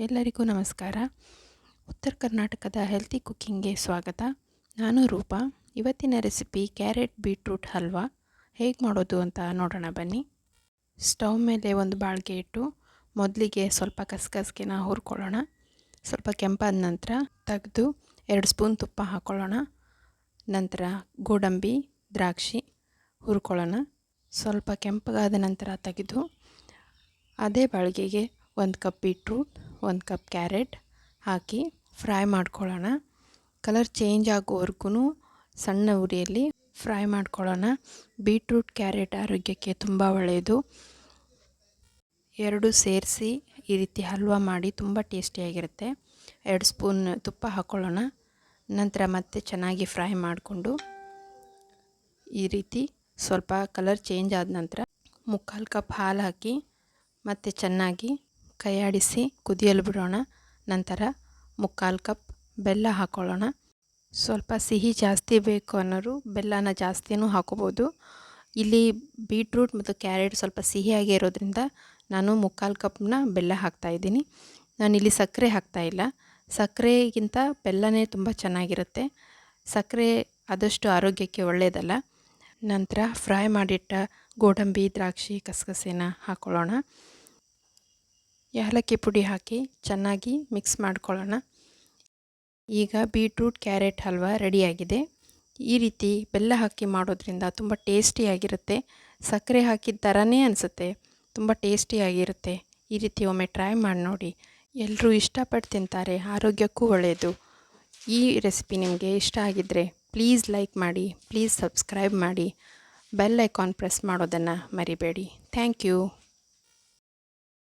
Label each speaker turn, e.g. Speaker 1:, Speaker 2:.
Speaker 1: ಎಲ್ಲರಿಗೂ ನಮಸ್ಕಾರ. ಉತ್ತರ ಕರ್ನಾಟಕದ ಹೆಲ್ತಿ ಕುಕ್ಕಿಂಗ್ಗೆ ಸ್ವಾಗತ. ನಾನು ರೂಪಾ. ಇವತ್ತಿನ ರೆಸಿಪಿ ಕ್ಯಾರೆಟ್ ಬೀಟ್ರೂಟ್ ಹಲ್ವಾ. ಹೇಗೆ ಮಾಡೋದು ಅಂತ ನೋಡೋಣ ಬನ್ನಿ. ಸ್ಟವ್ ಮೇಲೆ ಒಂದು ಬಾಳಿಗೆ ಇಟ್ಟು ಮೊದಲಿಗೆ ಸ್ವಲ್ಪ ಕಸಗಸಿಗೆನ ಹುರ್ಕೊಳ್ಳೋಣ. ಸ್ವಲ್ಪ ಕೆಂಪಾದ ನಂತರ ತೆಗೆದು ಎರಡು ಸ್ಪೂನ್ ತುಪ್ಪ ಹಾಕ್ಕೊಳ್ಳೋಣ ನಂತರ ಗೋಡಂಬಿ, ದ್ರಾಕ್ಷಿ ಹುರ್ಕೊಳ್ಳೋಣ. ಸ್ವಲ್ಪ ಕೆಂಪಗಾದ ನಂತರ ತೆಗೆದು ಅದೇ ಬಾಳಿಗೆಗೆ ಒಂದು ಕಪ್ ಬೀಟ್ರೂಟ್ ಒಂದು ಕಪ್ ಕ್ಯಾರೆಟ್ ಹಾಕಿ ಫ್ರೈ ಮಾಡ್ಕೊಳ್ಳೋಣ. ಕಲರ್ ಚೇಂಜ್ ಆಗೋವರೆಗೂ ಸಣ್ಣ ಉರಿಯಲ್ಲಿ ಫ್ರೈ ಮಾಡ್ಕೊಳ್ಳೋಣ. ಬೀಟ್ರೂಟ್ ಕ್ಯಾರೆಟ್ ಆರೋಗ್ಯಕ್ಕೆ ತುಂಬ ಒಳ್ಳೆಯದು. ಎರಡು ಸೇರಿಸಿ ಈ ರೀತಿ ಹಲ್ವಾ ಮಾಡಿ ತುಂಬ ಟೇಸ್ಟಿಯಾಗಿರುತ್ತೆ. ಎರಡು ಸ್ಪೂನ್ ತುಪ್ಪ ಹಾಕ್ಕೊಳ್ಳೋಣ ನಂತರ ಮತ್ತೆ ಚೆನ್ನಾಗಿ ಫ್ರೈ ಮಾಡಿಕೊಂಡು ಈ ರೀತಿ ಸ್ವಲ್ಪ ಕಲರ್ ಚೇಂಜ್ ಆದ ನಂತರ ಮುಕ್ಕಾಲು ಕಪ್ ಹಾಲು ಹಾಕಿ ಮತ್ತೆ ಚೆನ್ನಾಗಿ ಕೈಯಾಡಿಸಿ ಕುದಿಯಲು ಬಿಡೋಣ ನಂತರ ಮುಕ್ಕಾಲು ಕಪ್ ಬೆಲ್ಲ ಹಾಕ್ಕೊಳ್ಳೋಣ ಸ್ವಲ್ಪ ಸಿಹಿ ಜಾಸ್ತಿ ಬೇಕು ಅನ್ನೋರು ಬೆಲ್ಲನ ಜಾಸ್ತಿನೂ ಹಾಕೋಬೋದು. ಇಲ್ಲಿ ಬೀಟ್ರೂಟ್ ಮತ್ತು ಕ್ಯಾರೆಟ್ ಸ್ವಲ್ಪ ಸಿಹಿಯಾಗಿ ಇರೋದ್ರಿಂದ ನಾನು ಮುಕ್ಕಾಲು ಕಪ್ನ ಬೆಲ್ಲ ಹಾಕ್ತಾಯಿದ್ದೀನಿ ನಾನಿಲ್ಲಿ ಸಕ್ಕರೆ ಹಾಕ್ತಾಯಿಲ್ಲ ಸಕ್ಕರೆಗಿಂತ ಬೆಲ್ಲನೇ ತುಂಬ ಚೆನ್ನಾಗಿರುತ್ತೆ. ಸಕ್ಕರೆ ಆದಷ್ಟು ಆರೋಗ್ಯಕ್ಕೆ ಒಳ್ಳೆಯದಲ್ಲ ನಂತರ ಫ್ರೈ ಮಾಡಿಟ್ಟ ಗೋಡಂಬಿ, ದ್ರಾಕ್ಷಿ, ಕಸಗಸೆನ ಹಾಕ್ಕೊಳ್ಳೋಣ ಏಲಕ್ಕಿ ಪುಡಿ ಹಾಕಿ ಚೆನ್ನಾಗಿ ಮಿಕ್ಸ್ ಮಾಡ್ಕೊಳ್ಳೋಣ. ಈಗ ಬೀಟ್ರೂಟ್, ಕ್ಯಾರೆಟ್, ಹಲ್ವಾ ರೆಡಿಯಾಗಿದೆ. ಈ ರೀತಿ ಬೆಲ್ಲ ಹಾಕಿ ಮಾಡೋದ್ರಿಂದ ತುಂಬ ಟೇಸ್ಟಿಯಾಗಿರುತ್ತೆ ಸಕ್ಕರೆ ಹಾಕಿದ ಥರನೇ ಅನಿಸುತ್ತೆ. ತುಂಬ ಟೇಸ್ಟಿಯಾಗಿರುತ್ತೆ ಈ ರೀತಿ ಒಮ್ಮೆ ಟ್ರೈ ಮಾಡಿ ನೋಡಿ. ಎಲ್ಲರೂ ಇಷ್ಟಪಟ್ಟು ತಿಂತಾರೆ. ಆರೋಗ್ಯಕ್ಕೂ ಒಳ್ಳೆಯದು. ಈ ರೆಸಿಪಿ ನಿಮಗೆ ಇಷ್ಟ ಆಗಿದ್ದರೆ ಪ್ಲೀಸ್ ಲೈಕ್ ಮಾಡಿ, ಪ್ಲೀಸ್ ಸಬ್ಸ್ಕ್ರೈಬ್ ಮಾಡಿ. ಬೆಲ್ ಐಕಾನ್ ಪ್ರೆಸ್ ಮಾಡೋದನ್ನು ಮರಿಬೇಡಿ. Thank you.